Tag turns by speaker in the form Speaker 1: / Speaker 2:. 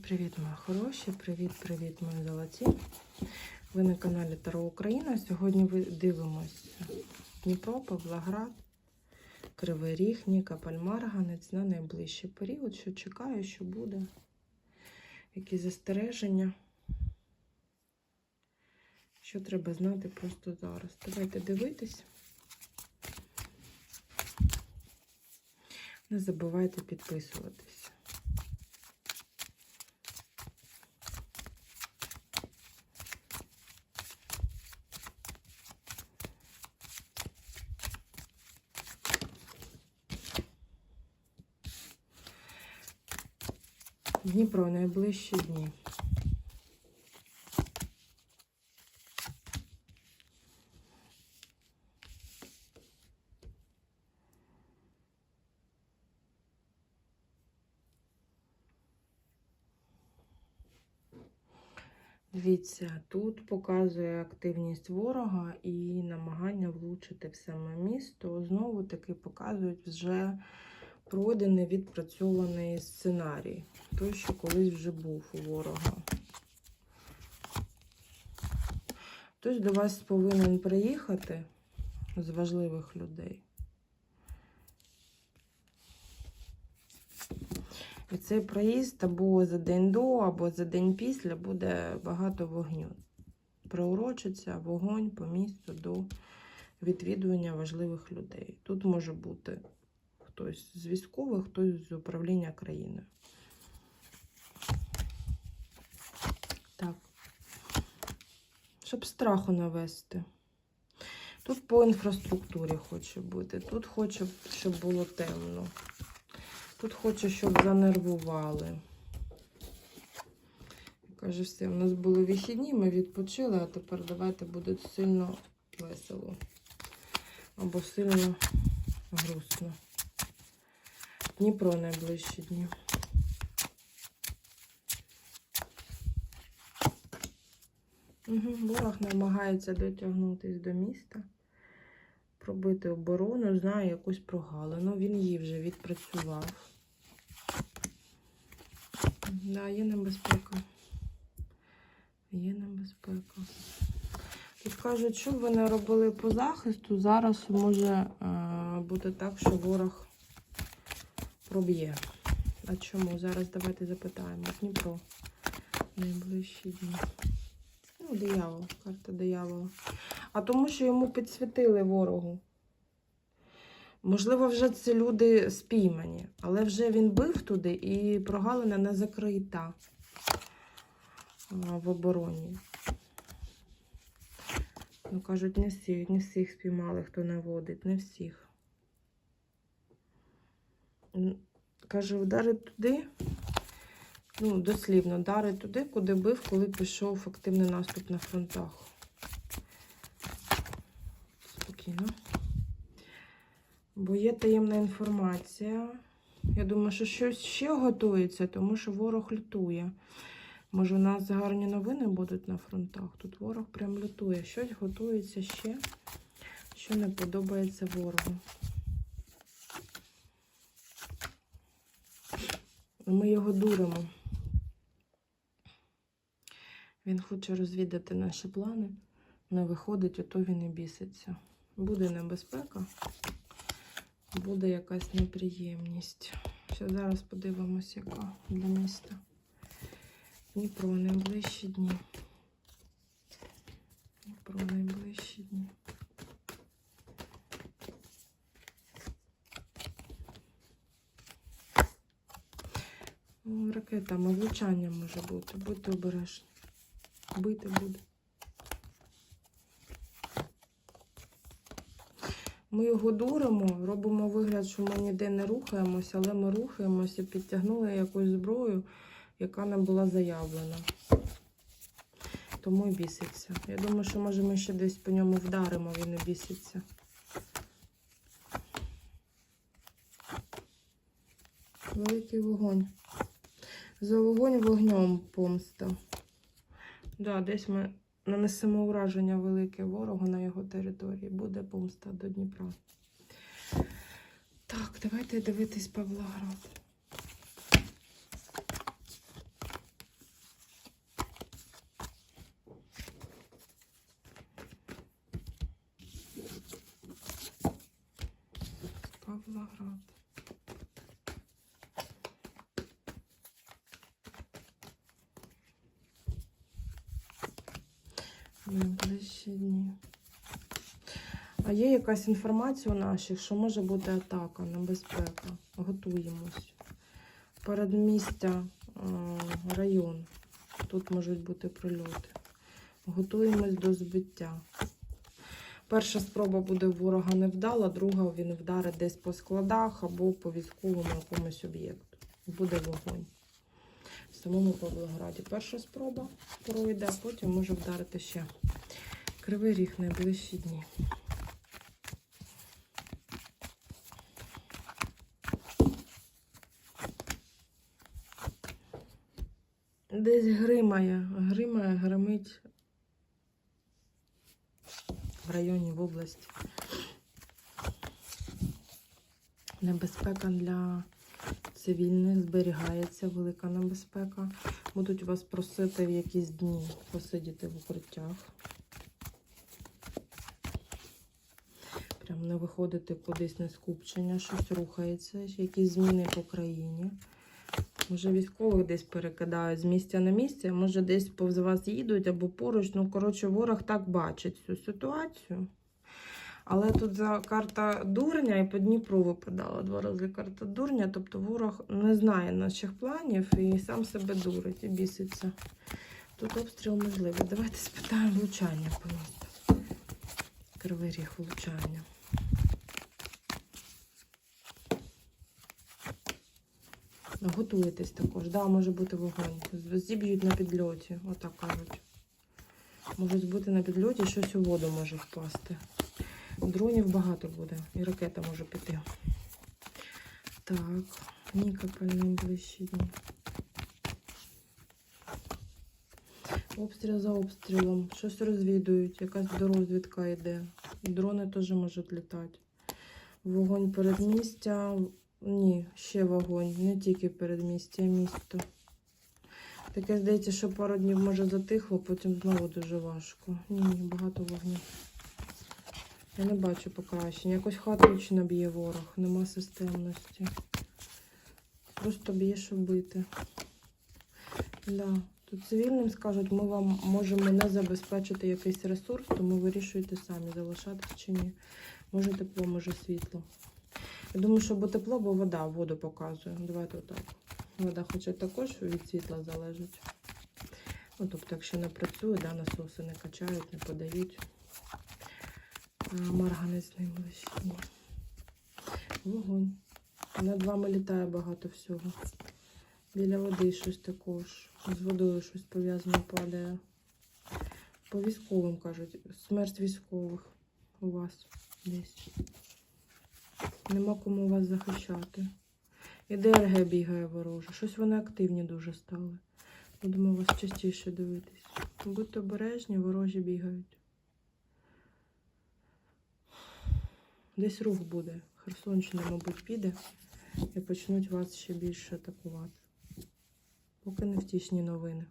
Speaker 1: Привіт, мої хороші! Привіт-привіт, мої золоті! Ви на каналі Таро Україна. Сьогодні ви дивимося Дніпро, Павлоград, Кривий Ріг, Нікополь, Марганець на найближчий період, що чекаю, що буде, які застереження, що треба знати просто зараз. Давайте дивитись. Не забувайте підписуватись. Дніпро найближчі дні. Дивіться, тут показує активність ворога і намагання влучити в саме місто. Знову таки показують вже пройдений відпрацьований сценарій. Той, що колись вже був у ворога. Хтось до вас повинен приїхати з важливих людей. І цей проїзд або за день до, або за день після буде багато вогню. Приурочиться вогонь по місту до відвідування важливих людей. Тут може бути хтось з військових, хтось з управління країною. Так. Щоб страху навести. Тут по інфраструктурі хоче бути. Тут хоче, щоб було темно. Тут хоче, щоб занервували. Каже, все, у нас були вихідні, ми відпочили, а тепер давайте буде сильно весело. Або сильно грустно. Дніпро найближчі дні. Ворог намагається дотягнутися до міста, пробити оборону, знає якусь прогалину. Він її вже відпрацював. Да, є небезпека. Є небезпека. Тут кажуть, що б ви не робили по захисту, зараз може е, бути так, що ворог проб'є. А чому? Зараз давайте запитаємо. Дніпро. Найближчі дні. Ну, диявол, карта диявола. А тому, що йому підсвітили ворогу. Можливо, вже ці люди спіймані, але вже він бив туди і прогалина не закрита в обороні. Ну, кажуть, не всіх, не всіх спіймали, хто наводить, не всіх. Каже, вдари туди, ну, дослівно, вдари туди, куди бив, коли пішов активний наступ на фронтах. Спокійно. Бо є таємна інформація. Я думаю, що щось ще готується, тому що ворог лютує. Може, у нас гарні новини будуть на фронтах. Тут ворог прям лютує. Щось готується ще, що не подобається ворогу. Ми його дуримо. Він хоче розвідати наші плани. Не виходить, ото він і біситься. Буде небезпека, буде якась неприємність. Все, зараз подивимось, яка для міста. Дніпро найближчі дні. Дніпро найближчі дні. Ну, Ракетами влучання може бути. Будьте обережні. Бити буде. Ми його дуримо, робимо вигляд, що ми ніде не рухаємося, але ми рухаємося, підтягнули якусь зброю, яка не була заявлена. Тому і біситься. Я думаю, що може ми ще десь по ньому вдаримо, він і біситься. Великий вогонь. За вогонь вогнем помста. Да, десь ми нанесемо ураження велике ворогу на його території. Буде помста до Дніпра. Так, давайте дивитись Павлоград. Павлоград. Найближчі дні. А є якась інформація у наших, що може бути атака, небезпека. Готуємось. Передмістя, е, район. Тут можуть бути прильоти. Готуємось до збиття. Перша спроба буде ворога невдала, друга він вдарить десь по складах або по військовому якомусь об'єкту. Буде вогонь. Самому Павлограді перша спроба пройде, а потім може вдарити ще. Кривий ріг найближчі дні. Десь гримає, гримає, гримить в районі, в області. Небезпека для цивільних зберігається, велика небезпека. Будуть вас просити в якісь дні посидіти в укриттях. Прям не виходити кудись на скупчення, щось рухається, якісь зміни по країні. Може, військових десь перекидають з місця на місце, може десь повз вас їдуть або поруч. Ну, коротше, ворог так бачить цю ситуацію. Але тут за карта дурня і по Дніпру випадала два рази карта дурня. Тобто ворог не знає наших планів і сам себе дурить і біситься. Тут обстріл можливий. Давайте спитаємо влучання по. Кривий ріг влучання. Готуєтесь також. Да, може бути вогонь. Зіб'ють на підльоті, отак кажуть. Можуть бути на підльоті, щось у воду може впасти. Дронів багато буде, і ракета може піти. Так, Нікополь найближчі дні. Обстріл за обстрілом. Щось розвідують, якась дорозвідка йде. Дрони теж можуть літати. Вогонь передмістя. Ні, ще вогонь. Не тільки передмістя, місто. Таке здається, що пару днів може затихло, потім знову дуже важко. Ні, багато вогню. Я не бачу покращення. Якось хаотично б'є ворог, нема системності. Просто б'є, щоб бити. Да. Тут цивільним скажуть, ми вам можемо не забезпечити якийсь ресурс, тому вирішуйте самі, залишатись чи ні. Може тепло, може світло. Я думаю, що бо тепло, бо вода воду показує. Давайте отак. Вода хоча також від світла залежить. Ну, тобто, якщо не працює, да, насоси не качають, не подають. Марганець найближчі дні. Вогонь. Над вами літає багато всього. Біля води щось також. З водою щось пов'язане падає. По військовим кажуть, смерть військових у вас десь. Нема кому вас захищати. І ДРГ бігає вороже. Щось вони активні дуже стали. Будемо вас частіше дивитись. Будьте обережні, ворожі бігають. Десь рух буде. Херсонщина, мабуть, піде і почнуть вас ще більше атакувати. Поки не втішні новини.